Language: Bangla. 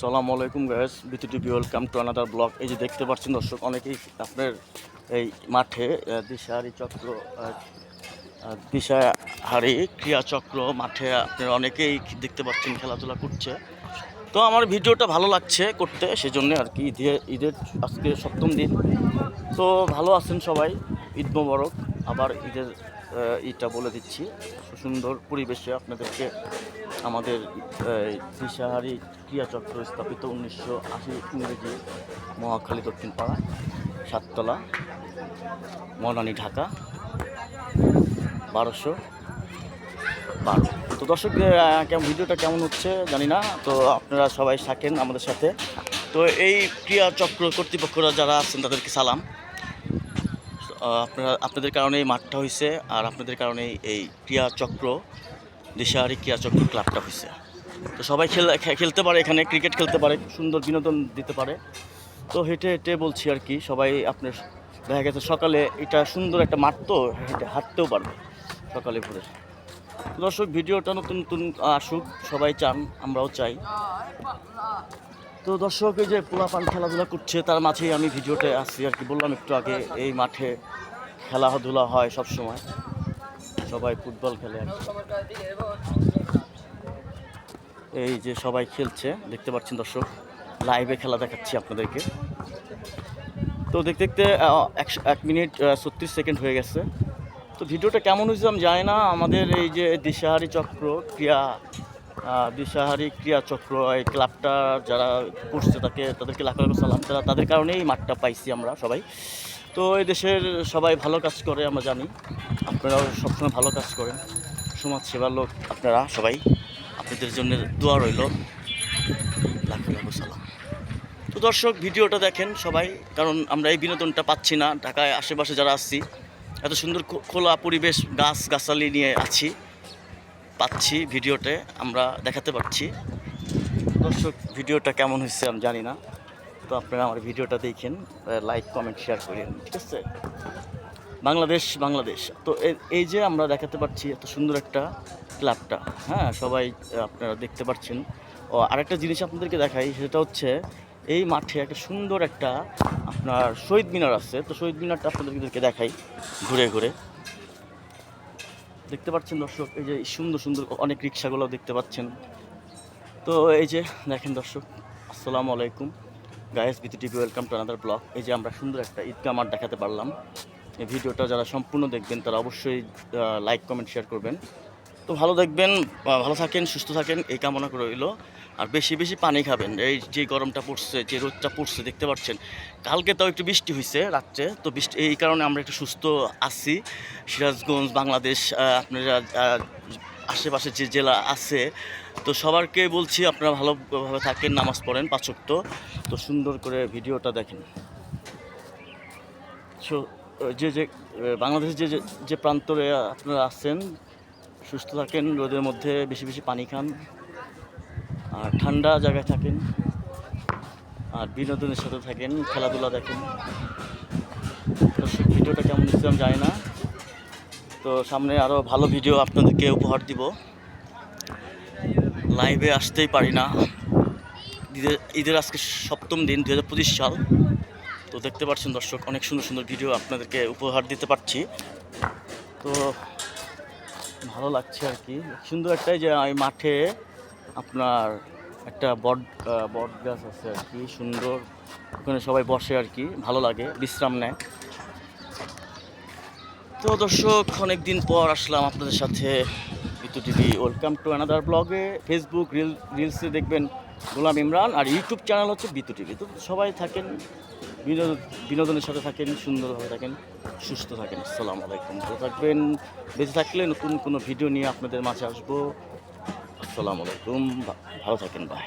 সালাম আলাইকুম guys BTV welcome to another blog এই যে দেখতে পাচ্ছেন দর্শক, অনেকেই আপনার এই মাঠে দিশাহারি চক্র দিশাহারি ক্রিয়াচক্র মাঠে আপনার অনেকেই দেখতে পাচ্ছেন খেলাধুলা করছে। তো আমার ভিডিওটা ভালো লাগছে করতে, সেজন্য আর কি ঈদে ঈদের আজকে সপ্তম দিন। তো ভালো আছেন সবাই, ঈদ মোবারক। আবার ঈদের ঈদটা বলে দিচ্ছি। সুন্দর পরিবেশে আপনাদেরকে আমাদের দিশাহারি ক্রিয়াচক্র স্থাপিত উনিশশো আশি ইংরেজি মহাখালী দক্ষিণ পাড়া, সাততলা মনানী ঢাকা, বারোশো বারো। তো দর্শক কেমন, ভিডিওটা কেমন হচ্ছে জানি না, তো আপনারা সবাই থাকেন আমাদের সাথে। তো এই ক্রিয়াচক্র কর্তৃপক্ষরা যারা আছেন তাদেরকে সালাম। আপনারা, আপনাদের কারণে এই মাঠটা হয়েছে আর আপনাদের কারণে এই ক্রিয়াচক্র দিশাহারি ক্রিয়াচক্র ক্লাবটা হয়েছে তো সবাই খেল খেলতে পারে এখানে, ক্রিকেট খেলতে পারে, সুন্দর বিনোদন দিতে পারে। তো হেঁটে হেঁটে বলছি আর কি, সবাই আপনার, দেখা গেছে সকালে এটা সুন্দর একটা মাঠ তো, হেঁটে হাঁটতেও পারবে সকালে ভোরে। দর্শক, ভিডিওটা নতুন নতুন আসুক, সবাই চান, আমরাও চাই। তো দর্শক, এই যে পোলাপান খেলাধুলা করছে, তার মাঝেই আমি ভিডিওতে আসছি আর কি। বললাম একটু আগে, এই মাঠে খেলাধুলা হয় সব সময়। সবাই ফুটবল খেলে আর। এই যে সবাই খেলছে, দেখতে পাচ্ছেন দর্শক, লাইভে খেলা দেখাচ্ছি আপনাদেরকে। তো দেখতে দেখতে এক মিনিট ছত্রিশ সেকেন্ড হয়ে গেছে। তো ভিডিওটা কেমন হয়েছে আমি জানি না। আমাদের এই যে দিশাহারি চক্র ক্রিয়া দিশাহারি ক্রিয়া চক্র এই ক্লাবটা যারা করছে তাকে, তাদেরকে লাখ লাখ সালাম। তারা তাদের কারণেই এই মাঠটা পাইছি আমরা সবাই। তো এই দেশের সবাই ভালো কাজ করে, আমরা জানি। আপনারাও সবসময় ভালো কাজ করেন। সমাজ সেবার লোক আপনারা সবাই। আপনাদের জন্য দোয়া রইল। লাখ লাখ সালাম। তো দর্শক, ভিডিওটা দেখেন সবাই, কারণ আমরা এই বিনোদনটা পাচ্ছি না। ঢাকায় আশেপাশে যারা আসছি এত সুন্দর খোলা পরিবেশ গাছ গাছালি নিয়ে আছি। পাচ্ছি ভিডিওতে, আমরা দেখাতে পারছি। দর্শক, ভিডিওটা কেমন হয়েছে আমি জানি না। তো আপনারা আমার ভিডিওটা দেখেন লাইক কমেন্ট শেয়ার করেন, ঠিক আছে? বাংলাদেশ বাংলাদেশ। তো এই যে আমরা দেখাতে পাচ্ছি এত সুন্দর একটা ক্লাবটা হ্যাঁ সবাই আপনারা দেখতে পাচ্ছেন ও, আরেকটা জিনিস আপনাদেরকে দেখাই, সেটা হচ্ছে এই মাঠে একটা সুন্দর একটা আপনার শহীদ মিনার আছে। তো শহীদ মিনারটা আপনাদেরকে দেখাই, ঘুরে ঘুরে। দেখতে পাচ্ছেন দর্শক, এই যে সুন্দর সুন্দর অনেক রিক্সাগুলো দেখতে পাচ্ছেন। তো এই যে দেখেন দর্শক, আসসালামু আলাইকুম। Guys B T TV welcome to another blog এই যে আমরা সুন্দর একটা ঈদগাহ মাঠ দেখাতে পারলাম। এই ভিডিওটা যারা সম্পূর্ণ দেখবেন, তারা অবশ্যই লাইক কমেন্ট শেয়ার করবেন। তো ভালো দেখবেন ভালো থাকেন, সুস্থ থাকেন, এই কামনা রইল। আর বেশি বেশি পানি খাবেন। এই যে গরমটা পড়ছে, যে রোদটা পড়ছে, দেখতে পাচ্ছেন। কালকে তাও একটু বৃষ্টি হয়েছে রাত্রে, তো বৃষ্টি, এই কারণে আমরা একটু সুস্থ আছি। সিরাজগঞ্জ, বাংলাদেশ আপনারা আশেপাশে যে জেলা আছে, তো সবারকে বলছি আপনারা ভালোভাবে থাকেন, নামাজ পড়েন পাঁচক্ত তো সুন্দর করে ভিডিওটা দেখেন। সো, যে যে যে, যে- যে প্রান্তরে আপনারা আছেন সুস্থ থাকেন, রোদের মধ্যে বেশি বেশি পানি খান, আর ঠান্ডা জায়গায় থাকেন, আর বিনোদনের সাথে থাকেন, খেলাধুলা দেখেন। দর্শক, ভিডিওটা কেমন আমি জানি না। তো সামনে আরও ভালো ভিডিও আপনাদেরকে উপহার দিব। লাইভে আসতেই পারি না। ঈদের ঈদের আজকে সপ্তম দিন দু হাজার পঁচিশ সাল। তো দেখতে পাচ্ছেন দর্শক, অনেক সুন্দর সুন্দর ভিডিও আপনাদেরকে উপহার দিতে পারছি। তো ভালো লাগছে আর কি। সুন্দর একটাই যে এই মাঠে আপনার একটা বট বট গাছ আছে আর কি, সুন্দর। ওখানে সবাই বসে আর কি, ভালো লাগে, বিশ্রাম নেয়। তো দর্শক অনেক দিন পর আসলাম আপনাদের সাথে Bitu TV. Welcome to another ব্লগে ফেসবুক রিল রিলসে দেখবেন গোলাম ইমরান আর ইউটিউব চ্যানেল হচ্ছে বিতু টিভি। তো সবাই থাকেন বিনোদন বিনোদনের সাথে থাকেন, সুন্দরভাবে থাকেন, সুস্থ থাকেন। আসসালাম আলাইকুম। ভালো থাকবেন, বেঁচে থাকলে নতুন কোনো ভিডিও নিয়ে আপনাদের মাঝে আসব। আসসালামু আলাইকুম। ভালো থাকেন বাই